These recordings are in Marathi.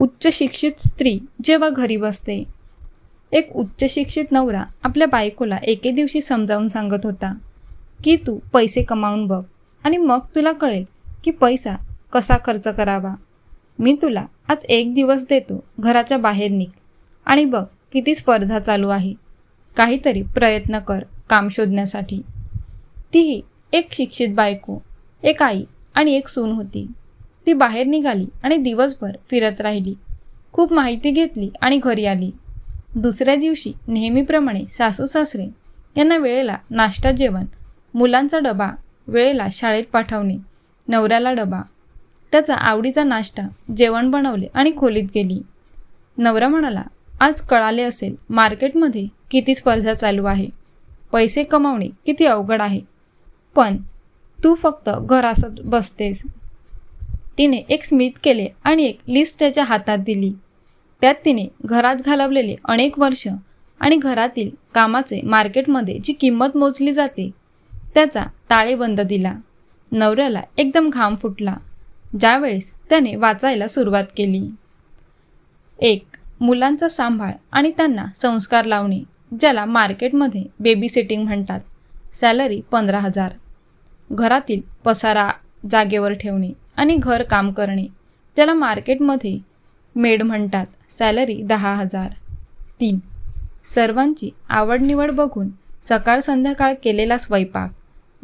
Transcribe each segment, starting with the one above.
उच्चशिक्षित स्त्री जेव्हा घरी बसते. एक उच्चशिक्षित नवरा आपल्या बायकोला एके दिवशी समजावून सांगत होता की तू पैसे कमावून बघ आणि मग तुला कळेल की पैसा कसा खर्च करावा. मी तुला आज एक दिवस देतो घराच्या बाहेर निघ आणि बघ किती स्पर्धा चालू आहे. काहीतरी प्रयत्न कर काम शोधण्यासाठी. तीही एक शिक्षित बायको एक आई आणि एक सून होती. ती बाहेर निघाली आणि दिवसभर फिरत राहिली. खूप माहिती घेतली आणि घरी आली. दुसऱ्या दिवशी नेहमीप्रमाणे सासू सासरे यांना वेळेला नाश्ता जेवण मुलांचा डबा वेळेला शाळेत पाठवणे नवऱ्याला डबा त्याचा आवडीचा नाश्ता जेवण बनवले आणि खोलीत गेली. नवरा म्हणाला आज कळाले असेल मार्केटमध्ये किती स्पर्धा चालू आहे. पैसे कमावणे किती अवघड आहे. पण तू फक्त घरासत बसतेस. तिने एक स्मित केले आणि एक लिस्ट त्याच्या हातात दिली. त्यात तिने घरात घालवलेले अनेक वर्ष आणि घरातील कामाचे मार्केटमध्ये जी किंमत मोजली जाते त्याचा ताळेबंद दिला. नवऱ्याला एकदम घाम फुटला. ज्यावेळेस त्याने वाचायला सुरुवात केली. एक मुलांचा सांभाळ आणि त्यांना संस्कार लावणे ज्याला मार्केटमध्ये बेबी सिटिंग म्हणतात. सॅलरी पंधरा हजार. घरातील पसारा जागेवर ठेवणे. आणि घर काम करणे. ज्याला मार्केटमध्ये मेड म्हणतात. सॅलरी दहा हजार. तीन. सर्वांची आवडनिवड बघून सकाळ संध्याकाळ केलेला स्वयंपाक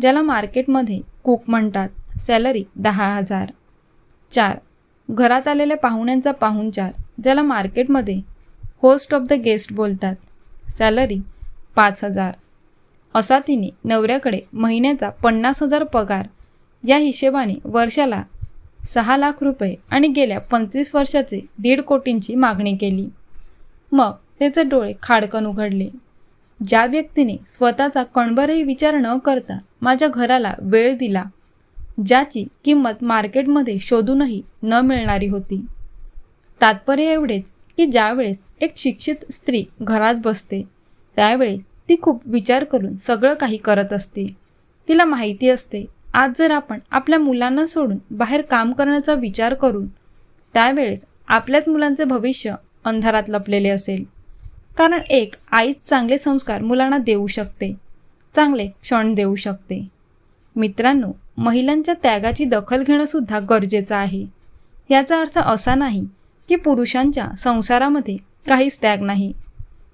ज्याला मार्केटमध्ये कुक म्हणतात. सॅलरी दहा हजार. चार. घरात आलेल्या पाहुण्यांचा पाहुणचार ज्याला मार्केटमध्ये होस्ट ऑफ द गेस्ट बोलतात. सॅलरी पाच हजार. असा तिने नवऱ्याकडे महिन्याचा पन्नास हजार पगार या हिशेबाने वर्षाला सहा लाख रुपये आणि गेल्या पंचवीस वर्षाचे दीड कोटींची मागणी केली. मग त्याचे डोळे खाडकन उघडले. ज्या व्यक्तीने स्वतःचा कणभरही विचार न करता माझ्या घराला वेळ दिला ज्याची किंमत मार्केटमध्ये शोधूनही न मिळणारी होती. तात्पर्य एवढेच की ज्यावेळेस एक शिक्षित स्त्री घरात बसते त्यावेळी ती खूप विचार करून सगळं काही करत असते. तिला माहिती असते आज जर आपण आपल्या मुलांना सोडून बाहेर काम करण्याचा विचार करून त्यावेळेस आपल्याच मुलांचे भविष्य अंधारात लपलेले असेल. कारण एक आईच चांगले संस्कार मुलांना देऊ शकते. चांगले क्षण देऊ शकते. मित्रांनो महिलांच्या त्यागाची दखल घेणंसुद्धा गरजेचं आहे. याचा अर्थ असा नाही की पुरुषांच्या संसारामध्ये काहीच त्याग नाही.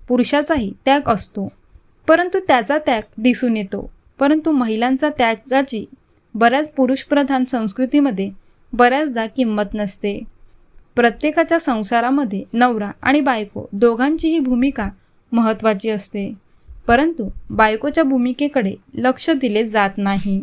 पुरुषाचाही त्याग असतो. परंतु त्याचा त्याग दिसून येतो. परंतु महिलांचा त्यागाची बऱ्याच पुरुषप्रधान संस्कृतीमध्ये बऱ्याचदा किंमत नसते. प्रत्येकाच्या संसारामध्ये नवरा आणि बायको दोघांचीही भूमिका महत्त्वाची असते. परंतु बायकोच्या भूमिकेकडे लक्ष दिले जात नाही.